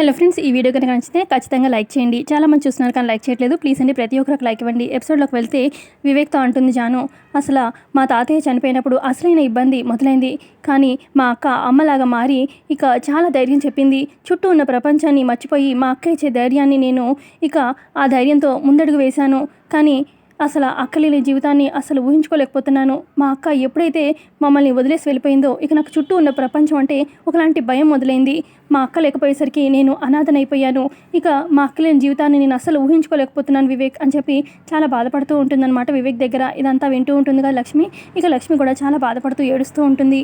Hello friends ఈ video కనుక నచ్చితే ఖచ్చితంగా లైక్ చేయండి. చాలా మంది చూస్తున్నారు కానీ లైక్ చేయట్లేదు. ప్లీజ్ అండి ప్రతి ఒక్కరికి లైక్ ఇవ్వండి. ఎపిసోడ్లోకి వెళ్తే వివేక్తో అంటుంది జాను అసలు మా తాతయ్య చనిపోయినప్పుడు అసలైన ఇబ్బంది మొదలైంది. కానీ మా అక్క అమ్మలాగా మారి ఇక చాలా ధైర్యం చెప్పింది. చుట్టూ ఉన్న ప్రపంచాన్ని మర్చిపోయి మా అక్క ఇచ్చే ధైర్యాన్ని నేను ఇక ఆ ధైర్యంతో ముందడుగు వేశాను. కానీ అసలు అక్కలేని జీవితాన్ని అసలు ఊహించుకోలేకపోతున్నాను. మా అక్క ఎప్పుడైతే మమ్మల్ని వదిలేసి వెళ్ళిపోయిందో ఇక నాకు చుట్టూ ఉన్న ప్రపంచం అంటే ఒకలాంటి భయం మొదలైంది. మా అక్క లేకపోయేసరికి నేను అనాథనైపోయాను. ఇక మా అక్క లేని జీవితాన్ని నేను అసలు ఊహించుకోలేకపోతున్నాను వివేక్ అని చెప్పి చాలా బాధపడుతూ ఉంటుందన్నమాట వివేక్ దగ్గర. ఇదంతా వింటూ ఉంటుందిగా లక్ష్మి? ఇక లక్ష్మి కూడా చాలా బాధపడుతూ ఏడుస్తూ ఉంటుంది.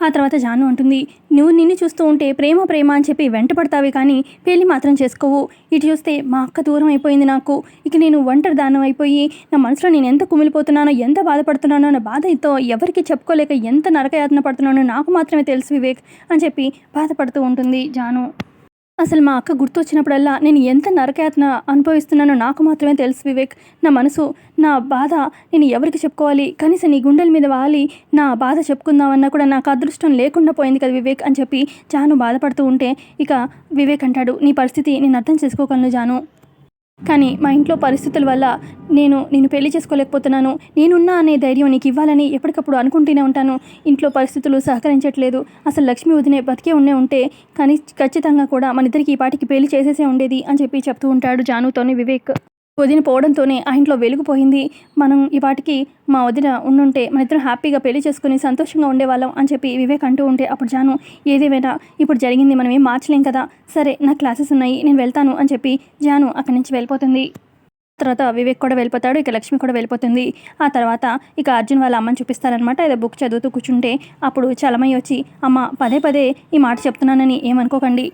ఆ తర్వాత జాను అంటుంది నువ్వు నిన్ను చూస్తూ ఉంటే ప్రేమ ప్రేమ అని చెప్పి వెంట పడతావే కానీ పెళ్ళి మాత్రం చేసుకోవు. ఇటు చూస్తే మా అక్క దూరం అయిపోయింది నాకు. ఇక నేను ఒంటరి దానం అయిపోయి నా మనసులో నేను ఎంత కుమిలిపోతున్నానో ఎంత బాధపడుతున్నానో అన్న బాధతో ఎవరికి చెప్పుకోలేక ఎంత నరకయాతన పడుతున్నానో నాకు మాత్రమే తెలుసు వివేక్ అని చెప్పి బాధపడుతూ ఉంటుంది జాను. అసలు మా అక్క గుర్తొచ్చినప్పుడల్లా నేను ఎంత నరకయాతన అనుభవిస్తున్నానో నాకు మాత్రమే తెలుసు వివేక్. నా మనసు నా బాధ నేను ఎవరికి చెప్పుకోవాలి? కనీసం నీ గుండెల మీద వాలి నా బాధ చెప్పుకుందామన్నా కూడా నాకు అదృష్టం లేకుండా పోయింది కదా వివేక్ అని చెప్పి జాను బాధపడుతూ ఉంటే ఇక వివేక్ అంటాడు నీ పరిస్థితి నేను అర్థం చేసుకోగలను జాను. కానీ మా ఇంట్లో పరిస్థితుల వల్ల నేను నేను పెళ్ళి చేసుకోలేకపోతున్నాను. నేనున్నా అనే ధైర్యం నీకు ఇవ్వాలని ఎప్పటికప్పుడు అనుకుంటూనే ఉంటాను. ఇంట్లో పరిస్థితులు సహకరించట్లేదు. అసలు లక్ష్మి వదినే బతికే ఉండే ఉంటే కానీ ఖచ్చితంగా కూడా మన ఇద్దరికి ఈ పాటికి పెళ్ళి చేసేసే ఉండేది అని చెప్పి చెప్తూ ఉంటాడు జానుతోని వివేక్. వదిన పోవడంతోనే ఆ ఇంట్లో వెలిగిపోయింది. మనం ఈ మా వదిన ఉండుంటే మన ఇద్దరం హ్యాపీగా పెళ్ళి చేసుకుని సంతోషంగా ఉండేవాళ్ళం అని చెప్పి వివేక్ అంటూ ఉంటే అప్పుడు జాను ఏదేమైనా ఇప్పుడు జరిగింది మనం ఏం మార్చలేం కదా. సరే నా క్లాసెస్ ఉన్నాయి నేను వెళ్తాను అని చెప్పి జాను అక్కడి నుంచి వెళ్ళిపోతుంది. తర్వాత వివేక్ కూడా వెళ్ళిపోతాడు ఇక లక్ష్మి కూడా వెళ్ళిపోతుంది. ఆ తర్వాత ఇక అర్జున్ వాళ్ళ అమ్మని చూపిస్తారనమాట ఏదో బుక్ చదువుతూ కూర్చుంటే అప్పుడు చలమయ్య వచ్చి అమ్మ పదే పదే ఈ మాట చెప్తున్నానని ఏమనుకోకండి.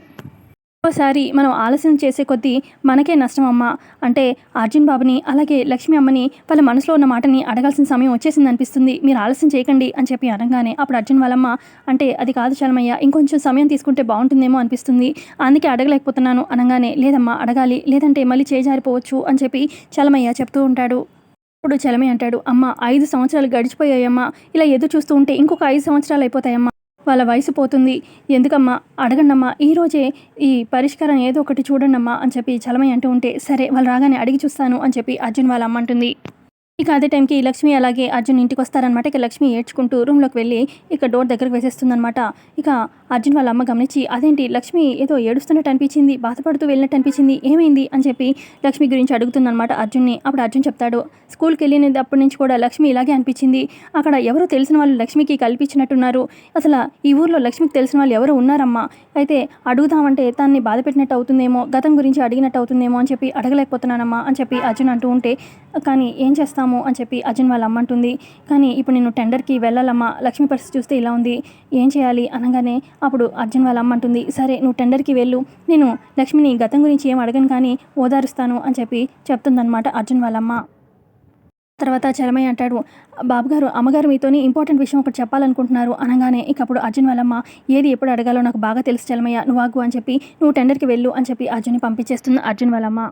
ఒక్కోసారి మనం ఆలస్యం చేసే కొద్దీ మనకే నష్టం అమ్మ అంటే అర్జున్ బాబుని అలాగే లక్ష్మి అమ్మని వాళ్ళ మనసులో ఉన్న మాటని అడగాల్సిన సమయం వచ్చేసింది అనిపిస్తుంది. మీరు ఆలస్యం చేయకండి అని చెప్పి అనగానే అప్పుడు అర్జున్ వాళ్ళమ్మ అంటే అది కాదు చలమయ్య ఇంకొంచెం సమయం తీసుకుంటే బాగుంటుందేమో అనిపిస్తుంది. అందుకే అడగలేకపోతున్నాను. అనగానే లేదమ్మా అడగాలి. లేదంటే మళ్ళీ చేజారిపోవచ్చు. అని చెప్పి చలమయ్య చెప్తూ ఉంటాడు. అప్పుడు చలమయ్య అంటాడు అమ్మ ఐదు సంవత్సరాలు గడిచిపోయాయమ్మా. ఇలా ఎదురు చూస్తూ ఉంటే ఇంకొక ఐదు సంవత్సరాలు అయిపోతాయమ్మా. వాళ్ళ వయసు పోతుంది. ఎందుకమ్మా? అడగండమ్మా. ఈరోజే ఈ పరిష్కారం ఏదో ఒకటి చూడండమ్మా అని చెప్పి చలమయ్య అంటూ ఉంటే సరే వాళ్ళు రాగానే అడిగి చూస్తాను అని చెప్పి అర్జున్ వాళ్ళ అమ్మ అంటుంది. ఇక అదే టైంకి లక్ష్మి అలాగే అర్జున్ ఇంటికి వస్తారనమాట ఇక లక్ష్మి ఏడ్చుకుంటూ రూమ్లోకి వెళ్ళి ఇక డోర్ దగ్గరకు వేసేస్తుందనమాట ఇక అర్జున్ వాళ్ళ అమ్మ గమనించి అదేంటి లక్ష్మి ఏదో ఏడుస్తున్నట్టు అనిపించింది బాధపడుతూ వెళ్ళినట్టు అనిపించింది ఏమైంది? అని చెప్పి లక్ష్మి గురించి అడుగుతుందనమాట అర్జున్ని. అప్పుడు అర్జున్ చెప్తాడు స్కూల్కి వెళ్ళినది అప్పటి నుంచి కూడా లక్ష్మి ఇలాగే అనిపించింది. అక్కడ ఎవరో తెలిసిన వాళ్ళు లక్ష్మికి కల్పించినట్టున్నారు. అసలు ఈ ఊర్లో లక్ష్మికి తెలిసిన వాళ్ళు ఎవరు ఉన్నారమ్మా? అయితే అడుగుదామంటే తనని బాధ పెట్టినట్టు అవుతుందేమో గతం గురించి అడిగినట్టు అవుతుందేమో అని చెప్పి అడగలేకపోతున్నానమ్మా అని చెప్పి అర్జున్ అంటూ ఉంటే కానీ ఏం చేస్తాము అని చెప్పి అర్జున్ వాళ్ళ అమ్మ అంటుంది. కానీ ఇప్పుడు నేను టెండర్కి వెళ్ళాలమ్మా లక్ష్మి పరిస్థితి చూస్తే ఇలా ఉంది ఏం చేయాలి అనగానే అప్పుడు అర్జున్ వాళ్ళ అమ్మ అంటుంది సరే నువ్వు టెండర్కి వెళ్ళు నేను లక్ష్మిని గతం గురించి ఏం అడగను కానీ ఓదారుస్తాను అని చెప్పి చెప్తుందనమాట అర్జున్ వాళ్ళమ్మ తర్వాత చలమయ్య అంటాడు బాబుగారు అమ్మగారు మీతోని ఇంపార్టెంట్ విషయం ఒకటి చెప్పాలనుకుంటున్నారు అనగానే ఇక అప్పుడు అర్జున్ వాళ్ళమ్మ ఏది ఎప్పుడు అడగాలో నాకు బాగా తెలుసు చలమయ్య నువ్వు ఆగు అని చెప్పి నువ్వు టెండర్కి వెళ్ళు అని చెప్పి అర్జున్ని పంపించేస్తుంది అర్జున్ వాళ్ళమ్మ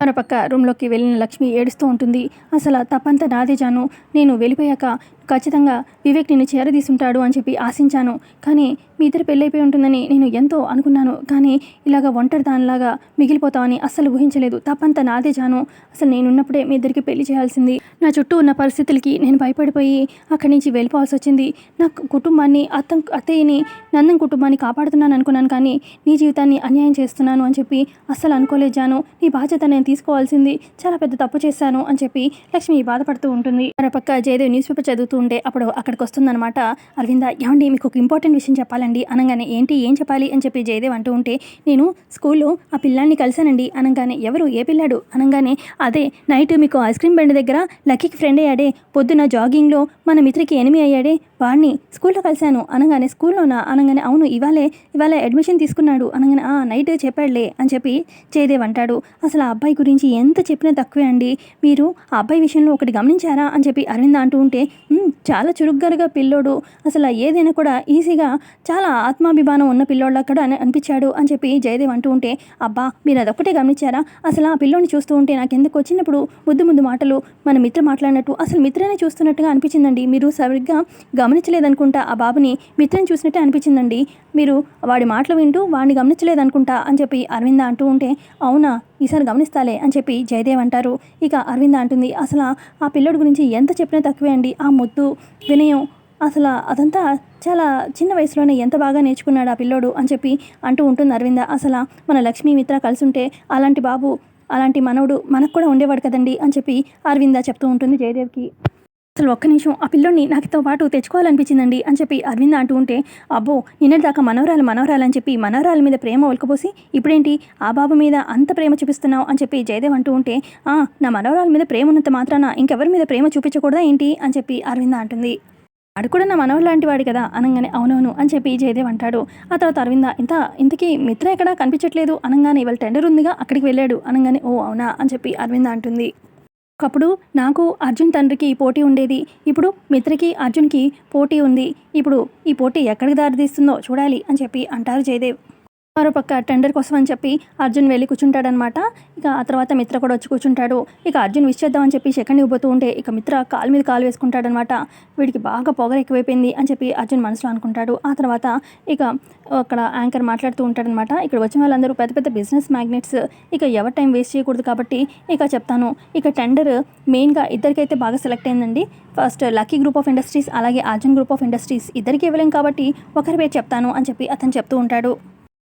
మన పక్క రూమ్లోకి వెళ్ళిన లక్ష్మి ఏడుస్తూ ఉంటుంది. అసలు తప్పంతా నాదేజాను. నేను వెళ్ళిపోయాక ఖచ్చితంగా వివేక్ నిన్ను చేరదీసుంటాడు అని చెప్పి ఆశించాను. కానీ మీ ఇద్దరు పెళ్ళైపోయి ఉంటుందని నేను ఎంతో అనుకున్నాను. కానీ ఇలాగ ఒంటరి దానిలాగా మిగిలిపోతామని అస్సలు ఊహించలేదు. తప్పంతా నాదే జాను. అసలు నేనున్నప్పుడే మీ ఇద్దరికి పెళ్ళి చేయాల్సింది. నా చుట్టూ ఉన్న పరిస్థితులకి నేను భయపడిపోయి అక్కడి నుంచి వెళ్ళిపోవాల్సి వచ్చింది నా కుటుంబాన్ని అత్త అత్తయ్యని నందన్ కుటుంబాన్ని కాపాడుతున్నాను అనుకున్నాను. కానీ నీ జీవితాన్ని అన్యాయం చేస్తున్నాను అని చెప్పి అస్సలు అనుకోలేదు జాను. నీ బాధ్యత నేను తీసుకోవాల్సింది. చాలా పెద్ద తప్పు చేశాను అని చెప్పి లక్ష్మి బాధపడుతూ ఉంటుంది. మరోపక్క జయదేవ్ న్యూస్ పేపర్ చదువుతూ ఉంటే అప్పుడు అక్కడికి వస్తుందన్నమాట. అరవింద ఏమండి మీకు ఒక ఇంపార్టెంట్ విషయం చెప్పాలండి. అనగానే ఏంటి ఏం చెప్పాలి? అని చెప్పి జయదేవ్ అంటూ ఉంటే నేను స్కూల్లో ఆ పిల్లాన్ని కలిశానండి. అనగానే ఎవరు? ఏ పిల్లాడు? అనగానే అదే నైట్ మీకు ఐస్ క్రీమ్ బండి దగ్గర లక్కీకి ఫ్రెండ్ అయ్యాడే. పొద్దున జాగింగ్లో మన మిత్రికి ఎనిమి అయ్యాడే. వాడిని స్కూల్లో కలిశాను. అనగానే స్కూల్లోనా? అనగానే అవును ఇవాళే ఇవాళ అడ్మిషన్ తీసుకున్నాడు. అనగానే ఆ నైట్ చెప్పాడులే అని చెప్పి జయదేవ్ అంటాడు. అసలు ఆ అబ్బాయి గురించి ఎంత చెప్పినా తక్కువే అండి. మీరు ఆ అబ్బాయి విషయంలో ఒకటి గమనించారా? అని చెప్పి అరవింద అంటూ ఉంటే చాలా చురుగ్గా పిల్లోడు. అసలు ఏదైనా కూడా ఈజీగా చాలా ఆత్మాభిమానం ఉన్న పిల్లోడు అక్కడ అని అనిపించాడు అని చెప్పి జయదేవ్ అంటూ ఉంటే అబ్బా మీరు అదొక్కటే గమనించారా? అసలు ఆ పిల్లోని చూస్తూ ఉంటే నాకు ఎందుకు వచ్చినప్పుడు ముద్దు ముద్దు మాటలు మన మిత్ర మాట్లాడినట్టు అసలు మిత్రనే చూస్తున్నట్టుగా అనిపించిందండి. మీరు సరిగ్గా గమనించలేదనుకుంటా ఆ బాబుని మిత్రని చూసినట్టే అనిపించిందండి. మీరు వాడి మాటలు వింటూ వాడిని గమనించలేదనుకుంటా అని చెప్పి అరవింద అంటూ ఉంటే అవునా? ఈసారి గమనిస్తాలే అని చెప్పి జయదేవ్ అంటారు. ఇక అరవింద అంటుంది అసలు ఆ పిల్లోడి గురించి ఎంత చెప్పినా తక్కువే అండి. ఆ ముద్దు వినయం అసలు అదంతా చాలా చిన్న వయసులోనే ఎంత బాగా నేర్చుకున్నాడు ఆ పిల్లోడు అని చెప్పి అంటూ ఉంటుంది అరవింద. అసలు మన లక్ష్మీ మిత్ర కలిసి ఉంటే అలాంటి బాబు అలాంటి మనవడు మనకు కూడా ఉండేవాడు కదండి అని చెప్పి అరవింద చెప్తూ ఉంటుంది జయదేవ్కి. అసలు ఒక్క నిమిషం ఆ పిల్లోని నాకుతో పాటు తెచ్చుకోవాలనిపించిందండి అని చెప్పి అరవింద అంటూ ఉంటే అబ్బో నిన్నటిదాకా మనవరాలు మనవరాలు అని చెప్పి మనవరాల మీద ప్రేమ ఒలకపోసి ఇప్పుడేంటి ఆ బాబు మీద అంత ప్రేమ చూపిస్తున్నావు అని చెప్పి జయదేవ్ అంటూ ఉంటే "ఆ, నా మనవరాల మీద ప్రేమ ఉన్నంత మాత్రాన ఇంకెవరి మీద ప్రేమ చూపించకూడదా ఏంటి అని చెప్పి అరవింద అంటుంది. వాడు కూడా నా మనవడు లాంటి వాడు కదా అనగానే అవునవును అని చెప్పి జయదేవ్ అంటాడు. ఆ తర్వాత అరవింద ఇంత ఇంతకీ మిత్ర ఎక్కడా కనిపించట్లేదు అనగానే ఇవాళ టెండర్ ఉందిగా అక్కడికి వెళ్ళాడు అనగానే ఓ అవునా అని చెప్పి అరవింద అంటుంది. ఒకప్పుడు నాకు అర్జున్ తండ్రికి పోటీ ఉండేది. ఇప్పుడు మిత్రకి అర్జున్కి పోటీ ఉంది. ఇప్పుడు ఈ పోటీ ఎక్కడికి దారితీస్తుందో చూడాలి అని చెప్పి అంటారు జయదేవ్. మరోపక్క టెండర్ కోసం అని చెప్పి అర్జున్ వెళ్ళి కూర్చుంటాడనమాట. ఇక ఆ తర్వాత మిత్ర కూడా వచ్చి కూర్చుంటాడు. ఇక అర్జున్ విష్ చేద్దామని చెప్పి సెకండ్ ఇవ్వబోతూ ఉంటే ఇక మిత్ర కాలు మీద కాలు వేసుకుంటాడనమాట. వీడికి బాగా పొగరు ఎక్కువైపోయింది అని చెప్పి అర్జున్ మనసులో అనుకుంటాడు. ఆ తర్వాత ఇక అక్కడ యాంకర్ మాట్లాడుతూ ఉంటాడనమాట. ఇక్కడ వచ్చిన వాళ్ళందరూ పెద్ద పెద్ద బిజినెస్ మ్యాగ్నెట్స్ ఇక ఎవరి టైం వేస్ట్ చేయకూడదు కాబట్టి ఇక చెప్తాను. ఇక టెండర్ మెయిన్గా ఇద్దరికైతే బాగా సెలెక్ట్ అయిందండి. First lucky group of industries అలాగే అర్జున్ గ్రూప్ ఆఫ్ ఇండస్ట్రీస్ ఇద్దరికి ఇవ్వలేం కాబట్టి ఒకరి పేరు చెప్తాను అని చెప్పి అతను చెప్తూ ఉంటాడు.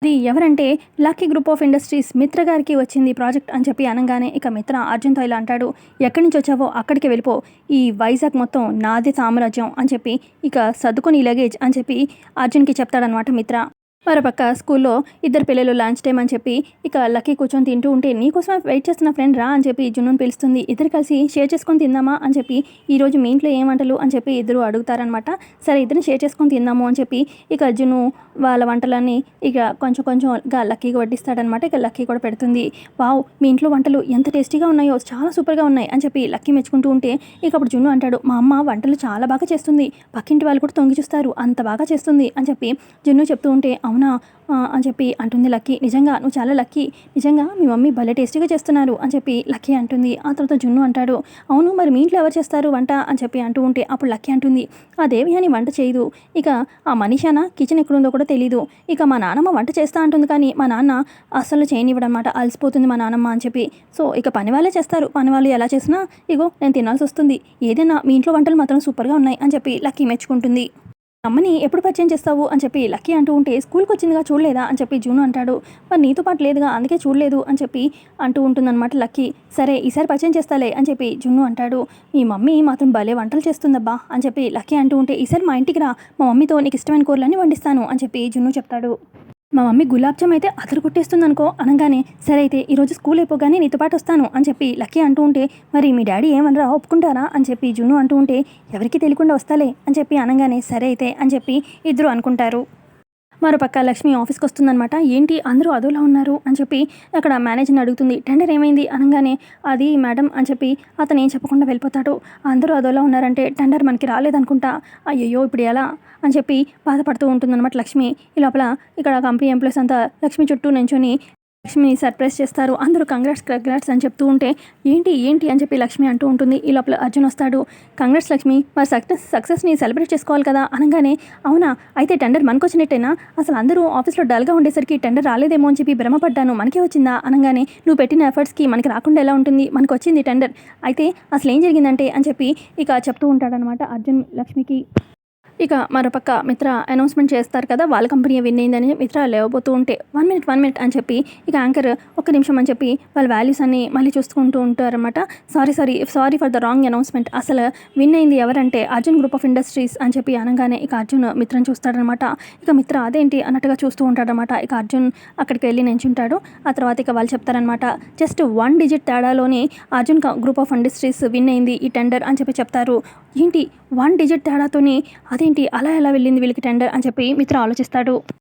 అది ఎవరంటే lucky group of industries Mitra గారికి వచ్చింది ప్రాజెక్ట్ అని చెప్పి అనగానే ఇక మిత్ర అర్జున్తో ఇలా అంటాడు ఎక్కడి నుంచి వచ్చావో అక్కడికి వెళ్ళిపో ఈ వైజాగ్ మొత్తం నాది సామ్రాజ్యం అని చెప్పి ఇక సర్దుకొని లగేజ్ అని చెప్పి అర్జున్కి చెప్తాడనమాట మిత్ర. మరోపక్క స్కూల్లో ఇద్దరు పిల్లలు లంచ్ టైం అని చెప్పి ఇక లక్కీ కూర్చొని తింటూ ఉంటే నీకోసం వెయిట్ చేస్తున్న ఫ్రెండ్ రా అని చెప్పి జున్నును పిలుస్తుంది. ఇద్దరు కలిసి షేర్ చేసుకొని తిందామా అని చెప్పి ఈరోజు మీ ఇంట్లో ఏం వంటలు అని చెప్పి ఇద్దరు అడుగుతారనమాట సరే ఇద్దరిని షేర్ చేసుకొని తిందాము అని చెప్పి ఇక జున్ను వాళ్ళ వంటలన్నీ ఇక కొంచెం కొంచెంగా లక్కీకి వడ్డిస్తాడనమాట ఇక లక్కీ కూడా పెడుతుంది. వావ్ మీ ఇంట్లో వంటలు ఎంత టేస్టీగా ఉన్నాయో చాలా సూపర్గా ఉన్నాయి అని చెప్పి లక్కీ మెచ్చుకుంటూ ఉంటే ఇక అప్పుడు జున్ను అంటాడు మా అమ్మ వంటలు చాలా బాగా చేస్తుంది. పక్కింటి వాళ్ళు కూడా తొంగి చూస్తారు. అంత బాగా చేస్తుంది అని చెప్పి జున్ను చెప్తూ ఉంటే అవునా? అని చెప్పి అంటుంది లక్కీ. నిజంగా నువ్వు చాలా లక్కీ. నిజంగా మీ మమ్మీ భలే టేస్టీగా చేస్తున్నారు అని చెప్పి లక్కీ అంటుంది. ఆ తర్వాత జున్ను అంటాడు అవును మరి మీ ఇంట్లో ఎవరు చేస్తారు వంట? అని చెప్పి అంటూ ఉంటే అప్పుడు లక్కీ అంటుంది ఆ దేవి అని వంట చేయదు. ఇక ఆ మనీషాన? కిచెన్ ఎక్కడుందో కూడా తెలియదు ఇక మా నాన్నమ్మ వంట చేస్తా అంటుంది కానీ మా నాన్న అస్సలు చేయనివ్వడం అనమాట అలసిపోతుంది మా నాన్నమ్మ అని చెప్పి. సో ఇక పని వాళ్ళే చేస్తారు. పని వాళ్ళు ఎలా చేసినా ఇగో నేను తినాల్సి వస్తుంది. ఏదైనా మీ ఇంట్లో వంటలు మాత్రం సూపర్గా ఉన్నాయి అని చెప్పి లక్కీ మెచ్చుకుంటుంది. అమ్మని ఎప్పుడు పరిచయం చేస్తావు అని చెప్పి లక్కీ అంటూ ఉంటే స్కూల్కి వచ్చిందిగా చూడలేదా అని చెప్పి జూను అంటాడు. మరి నీతో పాటు లేదుగా అందుకే చూడలేదు అని చెప్పి అంటూ ఉంటుందన్నమాట లక్కీ. సరే ఈసారి పరిచయం చేస్తాలే అని చెప్పి జున్ను అంటాడు. మీ మమ్మీ మాత్రం భలే వంటలు చేస్తుందబ్బా అని చెప్పి లక్కీ అంటూ ఉంటే ఈసారి మా ఇంటికి రా మా మమ్మీతో నీకు ఇష్టమైన కూరలన్నీ వండిస్తాను అని చెప్పి జున్ను చెప్తాడు. మా మమ్మీ గులాబ్ జామ్ అయితే అతరు కొట్టేస్తుంది అనుకో అనగానే సరే అయితే ఈరోజు స్కూల్ అయిపోగానే నీతో పాటు వస్తాను అని చెప్పి లక్కీ అంటూ ఉంటే మరి మీ డాడీ ఏమనరా ఒప్పుకుంటారా? అని చెప్పి జున్ను అంటూ ఉంటే ఎవరికి తెలియకుండా వస్తాలే అని చెప్పి అనగానే సరే అయితే అని చెప్పి ఇద్దరు అనుకుంటారు. మరోపక్క లక్ష్మి ఆఫీస్కి వస్తుందనమాట ఏంటి అందరూ అదోలా ఉన్నారు అని చెప్పి అక్కడ మేనేజర్ని అడుగుతుంది. టెండర్ ఏమైంది అనగానే అది మేడం అని చెప్పి అతను ఏం చెప్పకుండా వెళ్ళిపోతాడు. అందరూ అదోలా ఉన్నారంటే టెండర్ మనకి రాలేదనుకుంటా. అయ్యయ్యో ఇప్పుడు ఎలా? అని చెప్పి బాధపడుతూ ఉంటుందన్నమాట లక్ష్మి. ఈ లోపల ఇక్కడ కంపెనీ ఎంప్లాయీస్ అంతా లక్ష్మి చుట్టూ నించొని లక్ష్మిని సర్ప్రైజ్ చేస్తారు. అందరూ కంగ్రాట్స్ కంగ్రాట్స్ అని చెప్తూ ఉంటే ఏంటి ఏంటి అని చెప్పి లక్ష్మి అంటూ ఉంటుంది. ఈ లోపల అర్జున్ వస్తాడు. కంగ్రాట్స్ లక్ష్మి మరి సక్సెస్ సక్సెస్ని సెలబ్రేట్ చేసుకోవాలి కదా అనగానే అవునా అయితే టెండర్ మనకు వచ్చినట్టేనా అసలు అందరూ ఆఫీస్లో డల్గా ఉండేసరికి టెండర్ రాలేదేమో అని చెప్పి భ్రమపడ్డాను. మనకే వచ్చిందా? అనగానే నువ్వు పెట్టిన ఎఫర్ట్స్కి మనకి రాకుండా ఎలా ఉంటుంది? మనకు వచ్చింది టెండర్. అయితే అసలు ఏం జరిగిందంటే అని చెప్పి ఇక చెప్తూ ఉంటాడనమాట అర్జున్ లక్ష్మికి. ఇక మరోపక్క మిత్ర అనౌన్స్మెంట్ చేస్తారు కదా వాళ్ళ కంపెనీ విన్ మిత్ర లేవబోతూ ఉంటే వన్ మినిట్ వన్ మినిట్ అని చెప్పి ఇక యాంకర్ ఒక్క నిమిషం అని చెప్పి వాళ్ళ వాల్యూస్ అన్ని మళ్ళీ చూసుకుంటూ ఉంటారన్నమాట. Sorry sorry sorry for the wrong announcement అసలు విన్ అయింది ఎవరంటే అర్జున్ గ్రూప్ ఆఫ్ ఇండస్ట్రీస్ అని చెప్పి అనగానే ఇక అర్జున్ మిత్రను చూస్తాడనమాట ఇక మిత్ర అదేంటి అన్నట్టుగా చూస్తూ ఉంటాడనమాట ఇక అర్జున్ అక్కడికి వెళ్ళి నించుంటాడు. ఆ తర్వాత ఇక వాళ్ళు చెప్తారనమాట just one digit తేడాలోనే Arjun group of industries win అయింది ఈ టెండర్ అని చెప్పి చెప్తారు. ఏంటి వన్ డిజిట్ తేడాతోనే అదేంటి అలా ఎలా వెళ్ళింది వీళ్ళకి టెండర్ అని చెప్పి మిత్ర ఆలోచిస్తాడు.